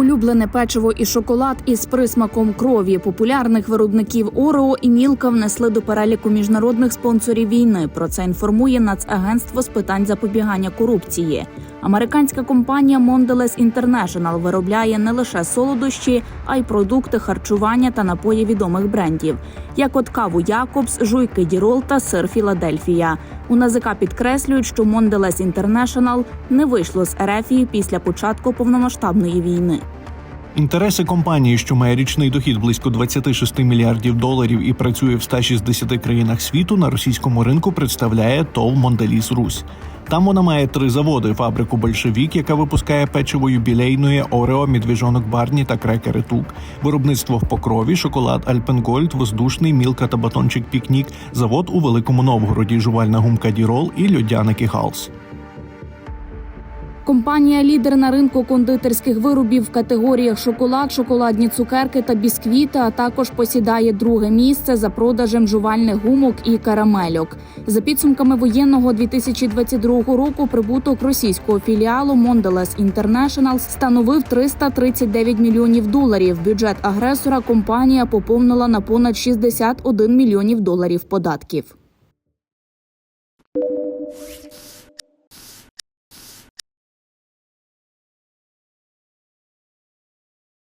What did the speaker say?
Улюблене печиво і шоколад із присмаком крові популярних виробників Орео і Мілка внесли до переліку міжнародних спонсорів війни. Про це інформує Нацагентство з питань запобігання корупції. Американська компанія Mondelez International виробляє не лише солодощі, а й продукти харчування та напої відомих брендів, як от каву Якобс, жуйки Дірол та сир Філадельфія. У НАЗК підкреслюють, що Mondelez International не вийшло з Ерефії після початку повномасштабної війни. Інтереси компанії, що має річний дохід близько 26 мільярдів доларів і працює в 160 країнах світу, на російському ринку представляє ТОВ Монделіс Русь. Там вона має три заводи: фабрику Большевік, яка випускає печиво юбілейної, Орео, Медвіжонок Барні та крекери Тук, виробництво в покрові, шоколад Альпенгольд, воздушний, мілка та батончик Пікнік, завод у Великому Новгороді, жувальна гумка Дірол і льодяники Галс. Компанія лідер на ринку кондитерських виробів в категоріях шоколад, шоколадні цукерки та бісквіти, а також посідає друге місце за продажем жувальних гумок і карамельок. За підсумками воєнного 2022 року прибуток російського філіалу Mondelez International становив 339 мільйонів доларів. Бюджет агресора компанія поповнила на понад 61 мільйонів доларів податків.